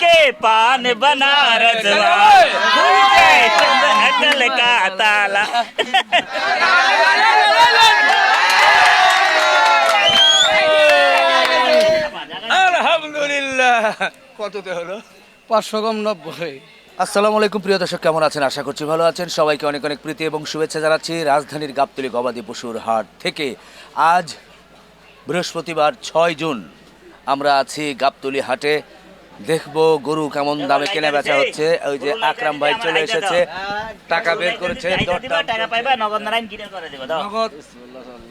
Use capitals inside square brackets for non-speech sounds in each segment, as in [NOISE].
के पान बनारस वाला खुल जाए चंद अटल का ताला আলহামদুলিল্লাহ কততে হলো পাঁচশো কম নব্বই আসসালামু আলাইকুম প্রিয় দর্শক কেমন আছেন আশা করছি ভালো আছেন সবাইকে অনেক অনেক প্রীতি এবং শুভেচ্ছা জানাচ্ছি রাজধানীর গাবতলী গবাদি পশুর হাট থেকে আজ বৃহস্পতিবার ছয় জুন আমরা আছি গাবতলী হাটে দেখব গরু কেমন দামে কেনা বেচা হচ্ছে। ওই যে আকরাম ভাই চলে এসেছে। টাকা বের করেছে। টাকা পাইবা নগদ নারায়ণ কিনে করে দেবো দাও। নগদ।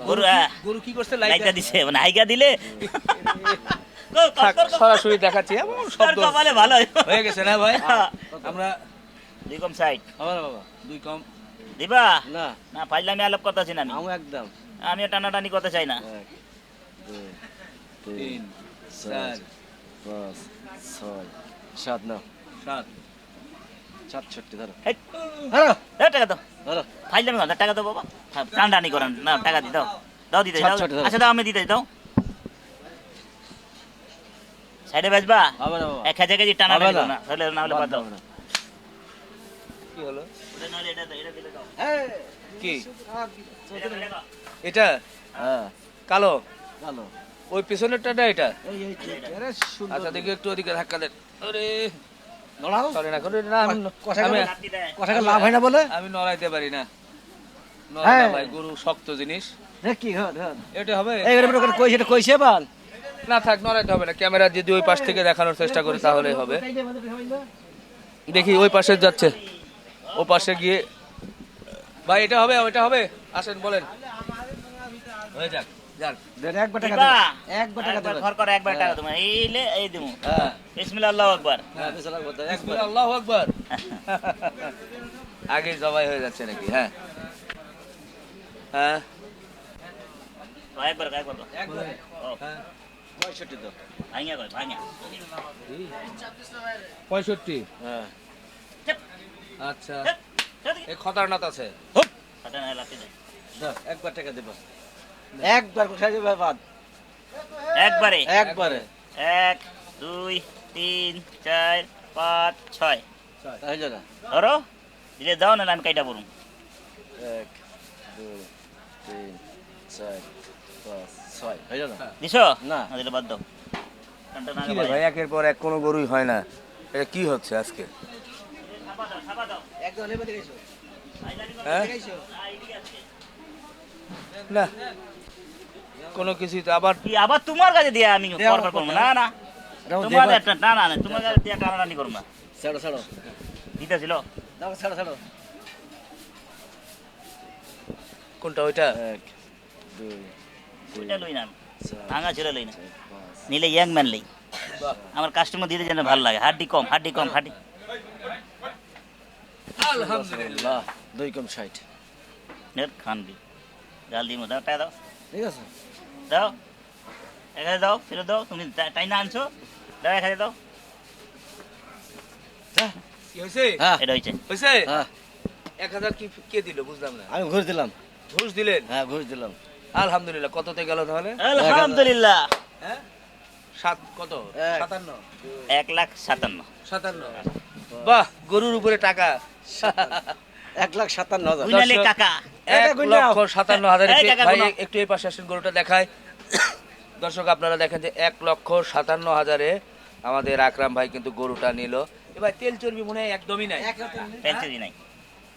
গরু হ্যাঁ। গরু কি করছে? লাইটা দিছে মানে হাইকা দিলে। সরাসরি দেখাচ্ছি এমন শব্দ কপালে ভালো। হয়ে গেছে না ভাই? হ্যাঁ। আমরা দুই কম সাইড আমার বাবা দুই কম। দিবা? না। না আমি আলাপ কথা আছি না আমি। আমি একদম। আমিও টানাটানি করতে চাই না। তিন চার পাঁচ ছয় সাত না সাত। সাতষট্টি ধরো। ধরো। টাকা দাও। ধরো। টাকা দাও বাবা। টানাটানি করেন। না টাকা দি দাও। দাও দিতে দাও। আচ্ছা দাও আমি দিতে দাও। সাইডে বেচবা? এক হাজার কেজি টানা হবে না। হলে বাদ দাও। কি হলো? এটা দাও, এটা দিলে দাও। কি? এটা দিলে দাও। এটা? হ্যাঁ। কালো? ভালো ওই পিছনেরটা না এটা? আচ্ছা দেখি একটু ওদিকে ধাক্কা দেন। আরে। আমি কথা আমি লাত্তি দেয়। কথা লাভ হয় না বলে? আমি নড়াইতে পারি না। হ্যাঁ। গরু শক্ত জিনিস। কি এটা হবে? কইছে কইছে বাল না থাক নড়াইতে হবে না। ক্যামেরা যদি ওই পাশ থেকে দেখানোর চেষ্টা করি তাহলে হবে। দেখি ওই পাশে যাচ্ছে। ও পাশে গিয়ে ভাই এটা হবে এটা হবে? আসেন বলেন। হয়ে যাক। একবার টাকা একবার টাকা একবার ঘর করে একবার টাকা তোমার এই লে এই দিমু। হ্যাঁ। বিসমিল্লাহ আকবার। হ্যাঁ একবার আকবার। [LAUGHS] আগে জবাই হয়ে যাচ্ছে নাকি? হ্যাঁ। হ্যাঁ। একবার পঁয়ষট্টি ভাঙিয়া ভাঙিয়া। পঁয়ষট্টি। হ্যাঁ। আচ্ছা। এই খতারনাথ আছে। একবার টাকা দেব একবার কোথায় দেবে বাদ। একবারে। একবারে। এক দুই তিন চার পাঁচ ছয়। তাহলে না। ধরো দিলে দাও না আমি কাইটা বলুন এক দুই তিন চার পাঁচ ছয়। হয়ে না? দিছো? না। দিলে বাদ দাও। ভাই। একের পর এক কোনো গরুই হয় না। এটা কি হচ্ছে আজকে? হ্যাঁ দেখাইছো আ, এদিকে আছে। না কোনো কিছুই তো আবার কি আবার তোমার কাছে দিয়ে আমি দেয়া করবার করব? না না। তোমার একটা না না না, তোমার কাছে দিয়ে টানাটানি করব না। ছাড়ো ছাড়ো। দিতেছিল? দাও ছাড়ো ছাড়ো। কোনটা ওইটা? এক দুই ওইটা লই না ভাঙা ছিল লই না। নিলে ইয়াং ম্যান লই। আমার কাস্টমার দিতে যেন ভালো লাগে। হাড্ডি কম হাড্ডি কম হাড্ডি। আলহামদুলিল্লাহ। দুই কম ষাট। নেট খান দি জাল দিমু দাও টাকা দাও ঠিক আছে দাও এক হাজার দাও ফেরত দাও তুমি টাইনা আনছো দাও এক হাজার দাও কি হয়েছে হ্যাঁ এটা হয়েছে হয়েছে হ্যাঁ এক হাজার কি কে দিল বুঝলাম না আমি ঘুষ দিলাম ঘুষ দিলেন হ্যাঁ ঘুষ দিলাম আলহামদুলিল্লাহ কততে গেল তাহলে আলহামদুলিল্লাহ হ্যাঁ সাত কত সাতান্ন এক লাখ সাতান্ন সাতান্ন বাহ গরুর উপরে টাকা এক লাখ সাতান্ন হাজার কাকা এক লক্ষ সাতান্ন হাজার ভাই একটু এই পাশে আসেন গরুটা দেখায় দর্শক আপনারা দেখেন যে এক লক্ষ সাতান্ন হাজারে আমাদের আকরাম ভাই কিন্তু গরুটা নিল। এবার তেল চর্বি মনে হয় একদমই নাই। নাই।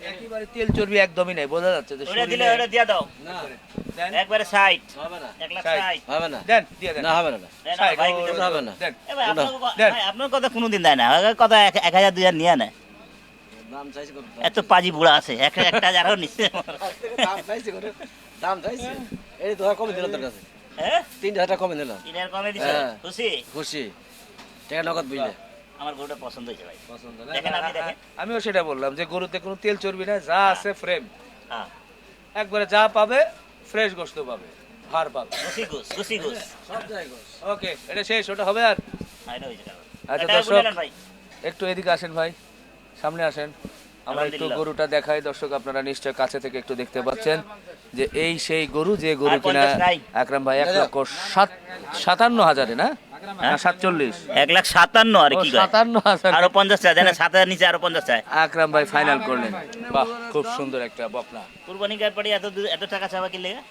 একেবারে তেল চর্বি একদমই নাই বোঝা যাচ্ছে যে ওটা দিলে ওটা দিয়া দাও। না। একবারে ষাট। হবে না। লাখ হবে না। দেন দিয়ে দেন। না হবে না। হবে। দেন। ভাই, আপনার কথা কোনোদিন দেয় না। কথা এক এক হাজার দুই হাজার নিয়ে এত পাজি বুড়া আছে এক একটা নিচ্ছে। দাম চাইছে করে দাম চাইছে? এই তো কমে দিলাম তোর কাছে। হ্যাঁ? তিন হাজার টাকা কমে দিলাম তিনের কমে দিছে। হ্যাঁ। খুশি? খুশি। টাকা নগদ বুঝলে? আমার গরুটা পছন্দ হয়েছে ভাই। পছন্দ দেখেন আপনি দেখেন। আমিও সেটা বললাম যে গরুতে কোনো তেল চর্বি না যা আছে ফ্রেম হ্যাঁ। একবারে যা পাবে ফ্রেশ গোস্ত পাবে ভার পাবে। খুশি খুশি সব ওকে এটা শেষ ওটা হবে আর? হ্যাঁ। আচ্ছা, দর্শক। একটু এদিকে আসেন ভাই। সামনে আসেন। আমরা একটু গরুটা দেখাই। দর্শক আপনারা নিশ্চয় কাছে থেকে একটু দেখতে পাচ্ছেন যে এই সেই গরু যে গরু কিনা আকরাম ভাই এক লক্ষ সাত সাতান্ন হাজারে না? না সাতচল্লিশ। এক লাখ সাতান্ন আর কি সাতান্ন হাজার। আরও পঞ্চাশ চায় দেন সাত হাজার নিচে আরও পঞ্চাশ চায় আকরাম ভাই ফাইনাল করলেন। বাহ খুব সুন্দর একটা বকনা। কুরবানি কার পাড়ি এত এত টাকা চাওয়া কি লেগে?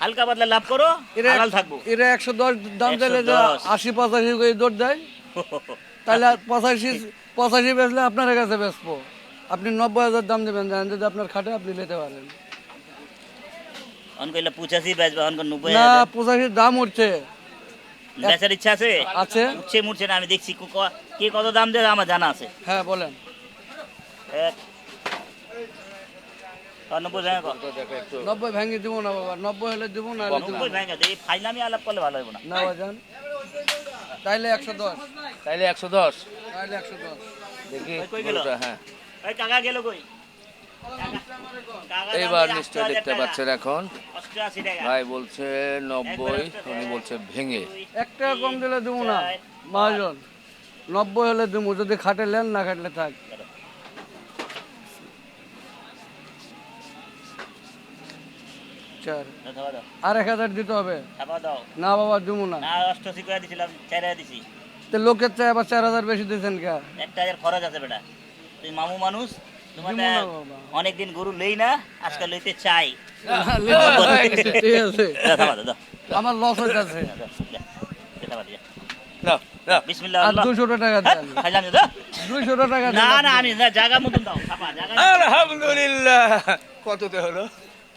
হালকা পাতলা লাভ করো এরা হালাল থাকব। এরা একশো দশ দাম দিলে যে 110 আশি পঁচাশি করে দৌড় দেয়। [LAUGHS] তাহলে পঁচাশি পঁচাশি বেচলে আপনার কাছে বেচবো। আপনি নব্বই হাজার দাম দেবেন জানেন যদি আপনার খাটে আপনি নিতে পারেন। পঁচাশি বেচবে নব্বই না পঁচাশির দাম উঠছে। বেচার ইচ্ছা আছে? আছে। উঠছে মুঠছে না আমি দেখছি কে কত দাম দেবে আমার জানা আছে। হ্যাঁ বলেন। এক। নব্বই ভেঙে দিব না বাবা নব্বই হলে দিব না নব্বই ভেঙে ফাইনামি আলাপ করলে ভালো হবে না। না বাজান। তাইলে একশো দশ। তাইলে একশো দশ। তাইলে একশো দশ। দেখি কই- কই গেল? হ্যাঁ। কাকা গেল কই? এইবার নিশ্চয় দেখতে। পাচ্ছেন এখন। ভাই বলছে নব্বই উনি বলছে ভেঙে। একটা কম দিলে দেবো না। মাজন নব্বই হলে দেবো যদি খাটে লেন না খাটলে থাক। চার দাও, দাও, দাও। আর এক হাজার দিতে হবে। না বাবা দেবো না। না অষ্টআশি করে দিছিলাম চার হাজার দিছি। তো লোকের চাই আবার চার হাজার বেশি দিয়েছেন কে? একটা হাজার খরচ আছে বেটা। তুই মামু মানুষ তোমার দিব না বাবা। অনেকদিন গরু লেই না আজকাল লইতে চাই। ঠিক আছে আমার লস হইতেছে হ্যাঁ, আলহামদুলিল্লাহ। কততে হলো?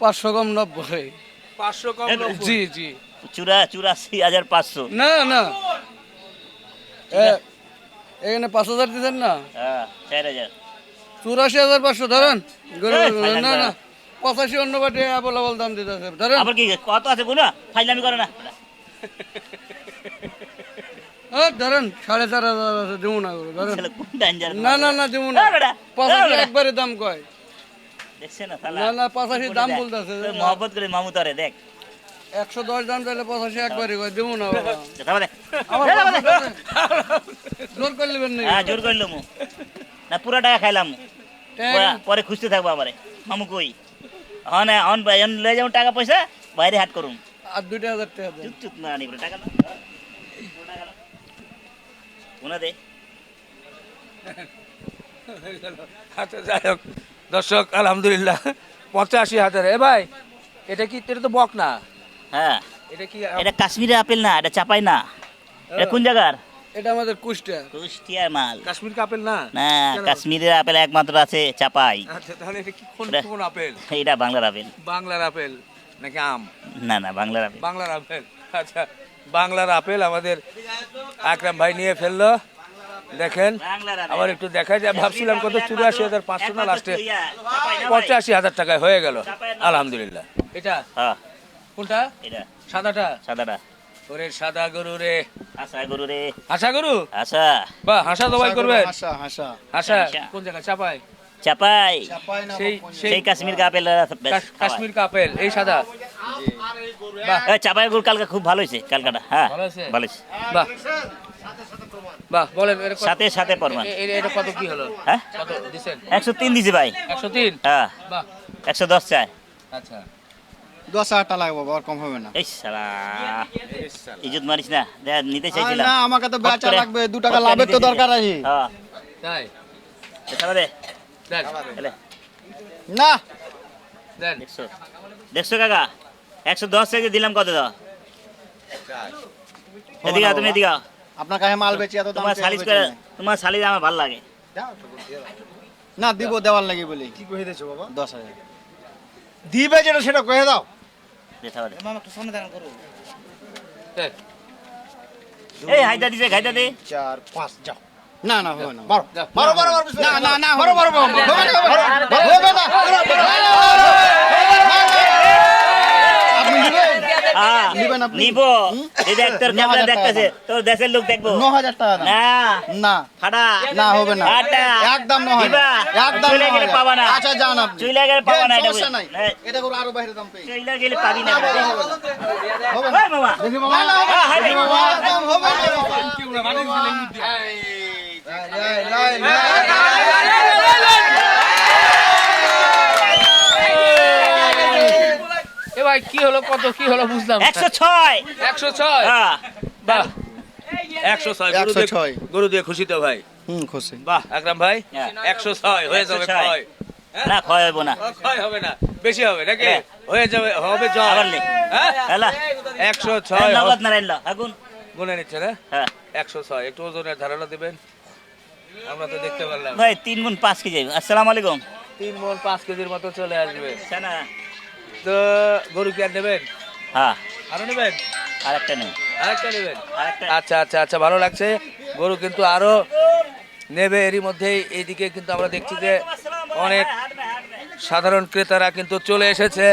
পাঁচশো কম নব্বই পাঁচশো কম জি জি। চুরা চুরাশি হাজার পাঁচশো। না না। এখানে পাঁচ হাজার দিচ্ছেন না? হ্যাঁ চার হাজার। চুরাশি হাজার পাঁচশো ধরেন। ফাইনাল না না। পঁচাশি অন্য বাটে আবল আবল দাম দিতেছে। ধরেন। আবার কি কত আছে কোনো ফাইলামি করে না। হ্যাঁ ধরেন সাড়ে চার হাজার আছে দেবো না না না না দেবো না। পঁচাশি একবারে দাম কয়। না না, না, পঁচাশি দাম বলতেছে। মহব্বত করে মামু তরে দেখ। একশো দশ দাম চাইলে পঁচাশি একবারে কয় দেবো না। জোর না হ্যাঁ জোর না পুরা টাকা খাইলাম। পরে- খুঁজতে থাকব আমারে মামু কই? হন হন ভাই হন লয়ে যাব টাকা পয়সা বাইরে হাট করুন আর দুইটা হাজার টাকা চুপ চুপ না আনি টাকা। কোনা দে আচ্ছা যাই হোক। দর্শক আলহামদুলিল্লাহ পঁচাশি হাজার। এ ভাই এটা কি এটা তো বক না? হ্যাঁ। এটা কি এটা কাশ্মীরের আপেল না এটা চাপাই না। এটা কোন জায়গার? এটা আমাদের কুষ্টা কুষ্টিয়ার মাল। কাশ্মীর কাপেল না? না কাশ্মীরের আপেল একমাত্র আছে চাপাই। আচ্ছা তাহলে এটা কি কোন কোন আপেল? এটা বাংলার আপেল। বাংলার আপেল নাকি আম? না না বাংলার আপেল। বাংলার আপেল। আচ্ছা বাংলার আপেল আমাদের আকরাম ভাই নিয়ে ফেলল। দেখেন আবার একটু দেখা যায় ভাবছিলাম কত চুরাশি হাজার পাঁচশো না লাস্টে চাপাই। পঁচাশি হাজার টাকায় হয়ে গেল। আলহামদুলিল্লাহ। এটা? হ্যাঁ। কোনটা? এটা। সাদাটা? সাদাটা। ওরে সাদা গরু রে। আশা গরু রে। হাসা গরু? আশা। বা হাসা দবাই করবেন। হাসা হাসা। হাসা হাসা। কোন জায়গা চাপায় চাপাই। সেই সেই কাশ্মীর কা আপেল কাশ- কাশ্মীর কাপেল এই সাদা। বাহ। চাপাই গরু কালকে খুব ভালো হয়েছে কালকাটা। হ্যাঁ। ভালো হয়েছে? ভালো হয়েছে। বাহ। বাহ বলেন সাথে সাথে পরমান এ- এ- এটা কত কি হলো? হ্যাঁ? কত দিছেন? একশো তিন দিছি ভাই। হ্যাঁ। বাহ। চাই। আচ্ছা। দশ হাজার টাকা লাগবে বাবা আর কম হবে না। এই সালা ইজ্জত মারিস না। নিতে চাইছিলাম। না আমাকে তো হট বেচা করে- লাগবে দু টাকা লাভের তো দরকার আছে। হ্যাঁ। তাই? দেখা দে। না। দেখছ? দেখছ কাকা? একশো দশ থেকে দিলাম কত দাও? এদিকে তুমি এদিকে আও। আপনার কাছে মাল বেচি এত দাম তোমার সালিশ করে তোমার সালিশ আমার ভালো লাগে না দিব দেওয়ার লাগি বলি কি কহে দিছো বাবা দশ হাজার দিবে যেটা সেটা কহে দাও দেখা দে দেন এই হাইদা দিছে হাইদা দে চার পাঁচ যাও না না হবে না মারো। মারো মারো মারো না না না মারো মারো মারো না আপনি দিবেন হ্যাঁ নিব এই দেখ তোর ক্যামেরা দেখতেছে তোর দেশের লোক দেখব ন টাকা না না ফাটা না হবে না আটা একদম ন হাজার দিবা। একদম চলে গেলে পাবা না। আচ্ছা যান আপনি চলে গেলে পাবা না, এটা নাই হ্যাঁ। এটা করে আরও বাইরে দাম পেয়ে চইলা গেলে পাবি না হবে হ্যাঁ, ভাই কি হলো কত কি হলো বুঝলাম না। একশো ছয়। একশো ছয়? হ্যাঁ বাহ। একশো ছয় গরু দিয়ে- 106 গরু দিয়ে খুশি তো ভাই? হুম খুশি। বাহ আকরাম ভাই হ্যাঁ। একশো ছয় হয়ে যাবে 106 ছয়। না ক্ষয় হইব না। ছয় হবে না বেশি হবে নাকি? হ্যাঁ। হয়ে যাবে হবে জয় আবার নে। হ্যাঁ? এলা একশো ছয় নগদ নারায়ণ আগুন। গুনে নিচ্ছে না? হ্যাঁ। একশো ছয় একটু ওজনের ধারণা দিবেন। আমরা তো দেখতে পারলাম। ভাই তিন গুণ পাঁচ কেজি। আসসালামু আলাইকুম। তিন মন পাঁচ কেজির মতো চলে আসবে। ছানা। তো গরু কি আর নেবেন? হ্যাঁ। আরও নেবেন? আরেকটা নেই। আরেকটা নেবেন? আরেকটা। আচ্ছা আচ্ছা আচ্ছা ভালো লাগছে। গরু কিন্তু আরও নেবে এরই মধ্যেই। এইদিকে কিন্তু আমরা দেখছি যে অনেক সাধারণ ক্রেতারা কিন্তু চলে এসেছে।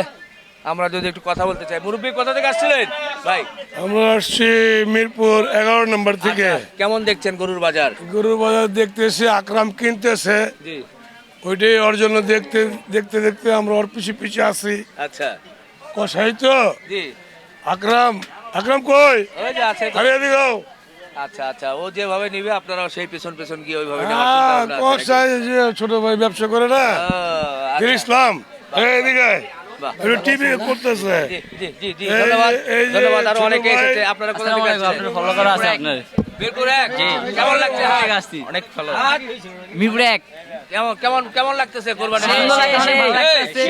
আমরা যদি একটু কথা বলতে চাই মুরব্বী কোথা থেকে আসছিলেন? ভাই। আমরা আসছি মিরপুর এগারো নম্বর থেকে। আচ্ছা, কেমন দেখছেন গরুর বাজার? গরু বাজার দেখতেছে আকরাম কিনতেছে। জি। ওইটাই ওর জন্য দেখতে দেখতে দেখতে আমরা ওর পিছিয়ে পিছিয়ে আসি আচ্ছা। কষাই তো? আকরাম আকরাম কই? ওই যে আছে আরে এদিকে আচ্ছা আচ্ছা ও যেভাবে নিবে আপনারাও সেই পেছন পেছন গিয়ে ওইভাবে হ্যাঁ কষাই যে ছোট ভাই ব্যবসা করে না? দিল আচ্ছা। ইসলাম এই এদিকে। টিভি করতেছে। জি জি জি ধন্যবাদ। ধন্যবাদ আরও অনেকে এসেছে। আপনারা কোথা থেকে আসছেন? ফলো করা আছে আপনার। এক। কেমন লাগছে? অনেক ফলো হাট? মিরপুরে এক। কেমন কেমন কেমন লাগতেছে কোরবানি লাগতেছে।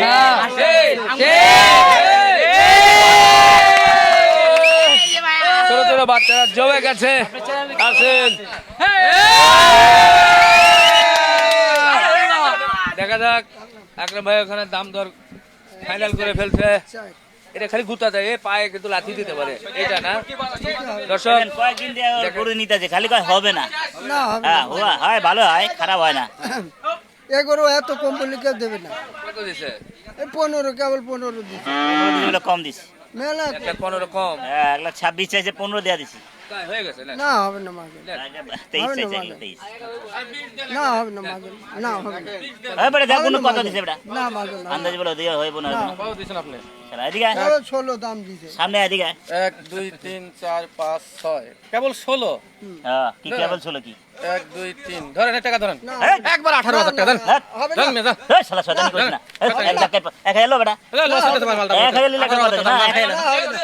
ছোট ছোট বাচ্চারা জমে গেছে। আসেন। দেখা যাক আকরাম ভাই ওখানে দাম দর ফাইনাল করে ফেলছে। এটা খালি গুতা দেয় এ পায়ে কিন্তু লাথি দিতে পারে। এটা না? দর্শক কয়েকদিন দিয়ে গরু নিতেছে খালি কয় হবে না? না হবে হ্যাঁ হয় ভালো হয় খারাপ হয় না। এ গরু এত কম বলে কেউ দেবে না। কত দিছে? পনেরো কেবল পনেরো হলো কম দিছি। মেলা পনেরো কম। হ্যাঁ এক লাখ ছাব্বিশ চাইছে পনেরো দেওয়া দিছি। হয়ে গেছে না? না হবে না মাগে না, হবে। না হবে না মাগে না হবে না। বেটা দিছে না মাগে না আন্দাজ বলো দিয়ে হইব না। হইব না শালা, এদিকে ষোলো দাম দিছে সামনে এদিকে এক দুই তিন চার পাঁচ ছয় কেবল ষোলো হ্যাঁ কি কেবল ছিল কি এক দুই তিন ধরেন টাকা ধরেন একবার আঠারো হাজার টাকা দেন হ্যাঁ, হবে দেন না মেজা এই, শালা শয়তানি করিস না। এক লাখ এক হাজার বেটা। এক হাজার নিলে কথা? না,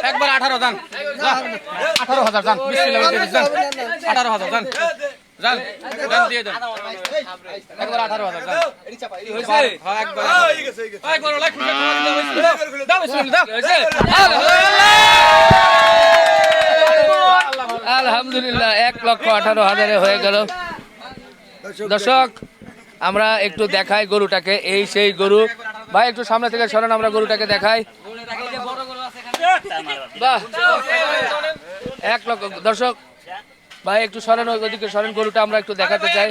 একবার আঠারো দান আঠারো হাজার দিয়েছি, যান আঠারো হাজার যান যান যান দিয়ে দেন। একবার আঠারো হাজার যান। হ্যাঁ, একবার। একবার লাখ দাও বিসমিল্লাহ দাও। আলহামদুলিল্লাহ। এক লক্ষ আঠারো হাজারে হয়ে গেল। দর্শক আমরা একটু দেখাই গরুটাকে। এই সেই গরু। ভাই একটু সামনে থেকে সরেন আমরা গরুটাকে দেখাই। বাহ। এক লক্ষ দর্শক ভাই একটু সরেন ওই ওদিকে সরেন গরুটা আমরা একটু দেখাতে চাই।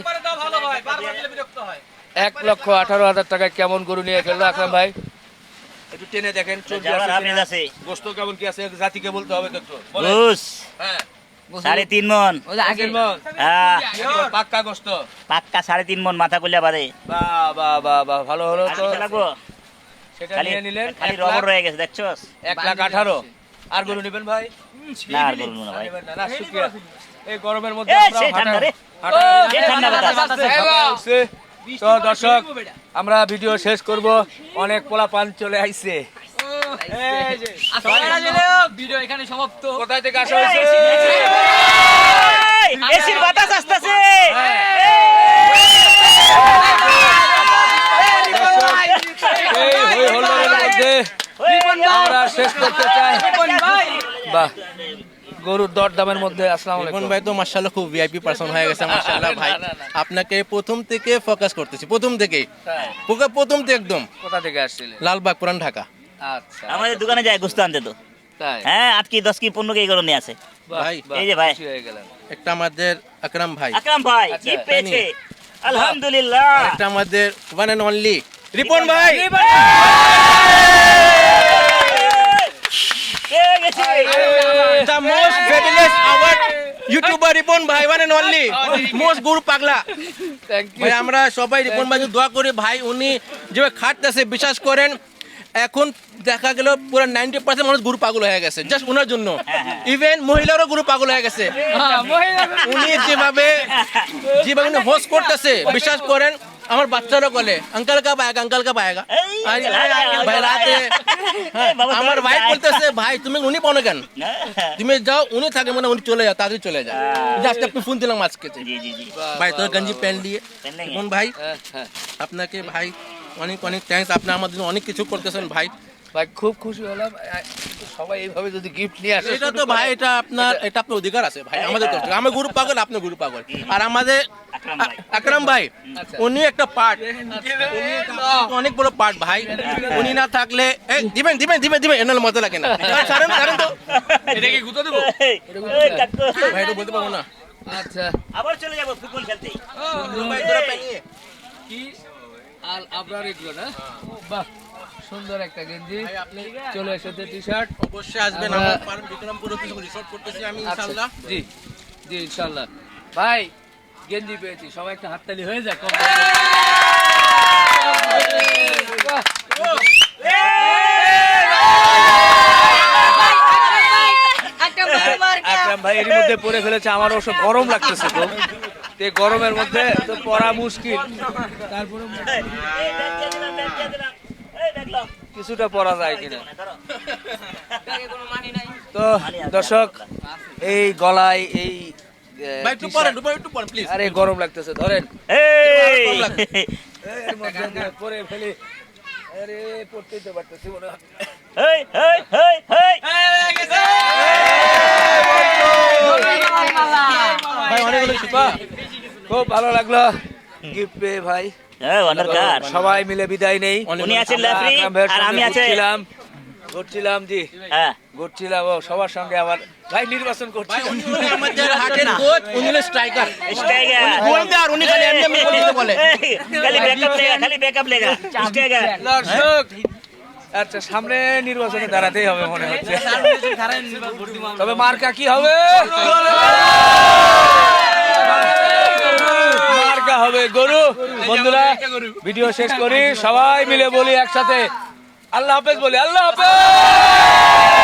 এক লক্ষ আঠারো হাজার টাকায় কেমন গরু নিয়ে ফেলল আকরাম ভাই? একটু টেনে দেখেন। গোস্ত কেমন কি আছে? জাতিকে বলতে হবে তো হ্যাঁ। সাড়ে তিন মন। হ্যাঁ। পাক্কা গোস্ত। পাক্কা সাড়ে তিন মন মাথা বাদে। বাহ বাহ বাহ বাহ ভালো হলো তো। লাগবো? সেটা খালি নিয়ে নিলেন খালি এক রবর লাখ- রয়ে গেছে দেখছস? এক লাখ আঠারো। আর গরু নেবেন ভাই? না আর বলব না ভাই না, না, শুকিয়ে। এই গরমের মধ্যে এই, ঠান্ডা রে। ঠান্ডা বাতাস। তো দর্শক আমরা ভিডিও শেষ করব অনেক পোলা পান চলে আইছে ভিডিও এখানে সমাপ্ত কোথায় থেকে আসা হয়েছে এসির বাতাস আসতেছে এই হই হল্লোড়ের মধ্যে আমরা শেষ করতে চাই বাহ গরুর দর দামের মধ্যে আসসালামু আলাইকুম। ভাই তো মার্শাল্লাহ খুব ভিআইপি পার্সন হয়ে গেছে মার্শাল্লাহ [LAUGHS] ভাই। আপনাকে প্রথম থেকে ফোকাস করতেছি প্রথম থেকেই। হ্যাঁ। পোকা প্রথম থেকে একদম। কোথা থেকে আসছিলেন? লালবাগ পুরান ঢাকা। আচ্ছা। আমাদের দোকানে যায় গুস্ত আনতে তো। তাই? হ্যাঁ আট কি দশ কি পনেরো কি এগুলো নিয়ে আছে। ভাই, এই যে ভাই। হয়ে একটা আমাদের আকরাম ভাই। আকরাম ভাই আচ্ছা, কি পেয়েছে? আলহামদুলিল্লাহ। একটা আমাদের ওয়ান এন্ড অনলি রিপন ভাই। The most fabulous YouTuber Ripon ভাই ওয়ান এন্ড অনলি মোস্ট গুরু পাগলা। ভাই আমরা সবাই রিপন ভাইকে দোয়া করি। ভাই উনি যেভাবে খাটতেছে বিশ্বাস করেন এখন দেখা গেল পুরো নাইনটি পার্সেন্ট মানুষ গুরু পাগল হয়ে গেছে জাস্ট ওনার জন্য। ইভেন মহিলারও গুরু পাগল হয়ে গেছে। উনি যেভাবে যেভাবে হোস্ট করতেছে বিশ্বাস করেন আমার বাচ্চারা বলে আঙ্কাল কাপ আয়েগা আঙ্কাল কাপ আয়েগা ভাই রাতে। হ্যাঁ, আমার ভাই। বলতেছে ভাই তুমি উনি পাও না কেন? হ্যাঁ। তুমি যাও উনি থাকে মানে উনি চলে যাও তাড়াতাড়ি চলে যায় জাস্ট আপনি ফোন দিলাম আজকে ভাই তোর গঞ্জি প্যান্ট দিয়ে। কোন ভাই হ্যাঁ, হ্যাঁ। আপনাকে ভাই অনেক অনেক থ্যাংকস আপনি আমাদের জন্য অনেক কিছু করতেছেন ভাই। ভাই খুব খুশি হলাম। সবাই এইভাবে যদি গিফট নিয়ে আসে এটা তো ভাই এটা আপনার এটা আপনার অধিকার আছে ভাই আমাদের থেকে। আমার গুরু পাগল আপনার গুরু পাগল। আর আমাদের আকরাম ভাই। আকরাম ভাই আচ্ছা। উনি একটা পার্ট। অনেক বড় পার্ট ভাই। উনি না থাকলে এই দিবেন দিবেন দিবেন দিবেন এনার মজা লাগে না। ছাড়েন ছাড়েন তো। এটা কি গুতো দেবো? ভাই এটা বলতে পারব না। আচ্ছা। আবার চলে যাব ফুটবল খেলতে। কি আল আবরার এগুলো না? বাহ। সুন্দর একটা গেঞ্জি। চলে এসেছে টি শার্ট অবশ্যই আসবেন আমরা- রিসর্ট করতেছি আমি আচ্ছা ইনশাআল্লাহ। জি জি ইনশাল্লাহ ভাই গেঞ্জি পেয়েছি সবাই একটা হাততালি হয়ে যায় আকরাম ভাই এর মধ্যে পরে ফেলেছে আমার অবশ্য গরম লাগতেছে তো গরমের মধ্যে তো পরা মুশকিল। তারপরে কিছুটা পরা যায় কিনা। তো দর্শক এই গলায় এই আরে গরম লাগতেছে ধরেন। এই, এর মধ্যে দিয়ে পরে ফেলি। আরে পড়তেই তো পারতেছি মনে হয়। খুব ভালো লাগল। গিফট পেয়ে ভাই। এই, সবাই মিলে বিদায় নেই। উনি আছেন লেফরি আর আমি আছে ঘুরছিলাম। ঘুরছিলাম জি। হ্যাঁ। ঘুরছিলাম ও সবার সঙ্গে আবার ভাই নির্বাচন করছিলাম উনি হলো আমাদের [LAUGHS] হাটের কোচ উনি হলো স্ট্রাইকার স্ট্রাইকার গোলদার উনি খালি এমনি এমনি বলে বলে। [LAUGHS] খালি ব্যাকআপ লেগা খালি ব্যাকআপ লেগা। স্ট্রাইকার দর্শক আচ্ছা সামনে নির্বাচনে দাঁড়াতেই হবে মনে হচ্ছে। তবে মার্কা কি হবে? হবে, গরু। বন্ধুরা, ভিডিও শেষ করি। সবাই মিলে বলি একসাথে। আল্লাহ হাফেজ বলি, আল্লাহ হাফেজ!